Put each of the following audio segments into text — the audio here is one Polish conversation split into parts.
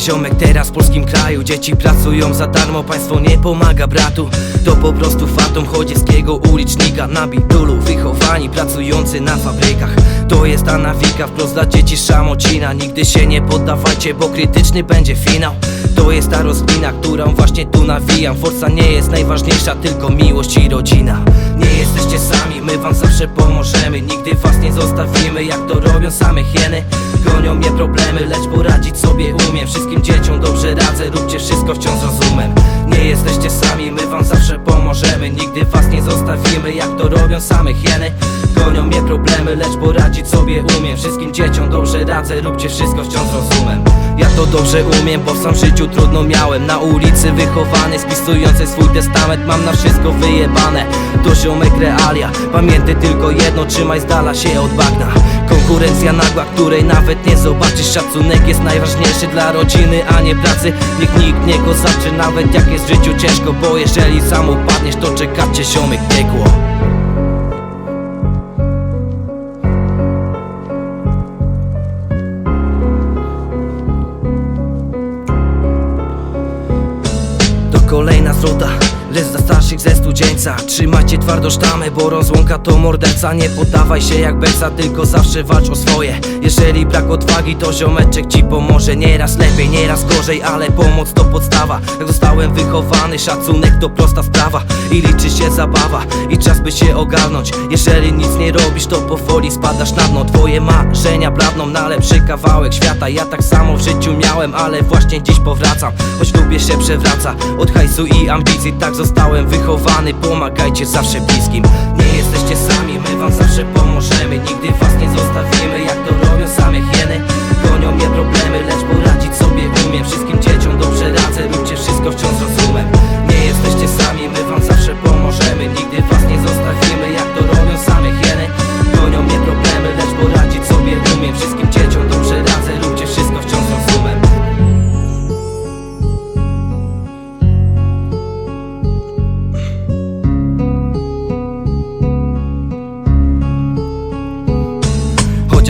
ziomek teraz w polskim kraju. Dzieci pracują za darmo, państwo nie pomaga bratu. To po prostu fatum chodzieckiego ulicznika. Na bidulu wychowani, pracujący na fabrykach. To jest ta nawika wprost dla dzieci szamocina. Nigdy się nie poddawajcie, bo krytyczny będzie finał. To jest ta rozkmina, którą właśnie tu nawijam. Forsa nie jest najważniejsza, tylko miłość i rodzina. Nie jesteście sami, my wam zawsze pomożemy. Nigdy was nie zostawimy, jak to robią same hieny. Gonią mnie problemy, lecz poradzić sobie umiem. Wszystkim dzieciom dobrze radzę, róbcie wszystko wciąż rozumem. Nie jesteście sami, my wam zawsze pomożemy. Nigdy was nie zostawimy, jak to robią same hieny. Gonią mnie problemy, lecz poradzić sobie umiem. Wszystkim dzieciom dobrze radzę, róbcie wszystko wciąż rozumem. Ja to dobrze umiem, bo w sam życiu trudno miałem. Na ulicy wychowany, spisujący swój testament Mam na wszystko wyjebane, to ziomek realia. Pamiętaj tylko jedno, trzymaj z dala się od bagna. Konkurencja nagła, której nawet nie zobaczysz. Szacunek jest najważniejszy dla rodziny, a nie pracy. Niech nikt nie go zaczy, nawet jak jest w życiu ciężko Bo jeżeli sam upadniesz, to czekacie ziomek piekło. To kolejna zrzuta Starszych ze studzieńca. Trzymajcie twardo sztamę, bo rozłąka to morderca. Nie poddawaj się jak beksa, tylko zawsze walcz o swoje. Jeżeli brak odwagi, to ziomeczek ci pomoże. Nieraz lepiej, nieraz gorzej, ale pomoc to podstawa. Jak zostałem wychowany, szacunek to prosta sprawa. I liczy się zabawa i czas by się ogarnąć. Jeżeli nic nie robisz, to powoli spadasz na dno. Twoje marzenia bladną na lepszy kawałek świata. Ja tak samo w życiu miałem, ale właśnie dziś powracam. Choć lubię się przewraca. Od hajsu i ambicji Tak zostałem wychowany, pomagajcie zawsze bliskim. Nie jesteście sami, my wam zawsze pomożemy. Nigdy was nie zostawimy,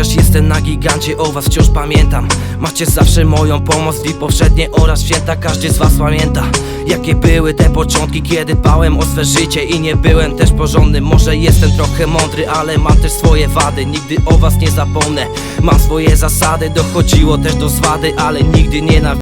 Chociaż jestem na gigancie, o was wciąż pamiętam. Macie zawsze moją pomoc, dni powszednie oraz święta Każdy z was pamięta. Jakie były te początki, kiedy dbałem o swe życie I nie byłem też porządny. Może jestem trochę mądry, ale mam też swoje wady. Nigdy o was nie zapomnę. Mam swoje zasady, dochodziło też do zwady Ale nigdy nie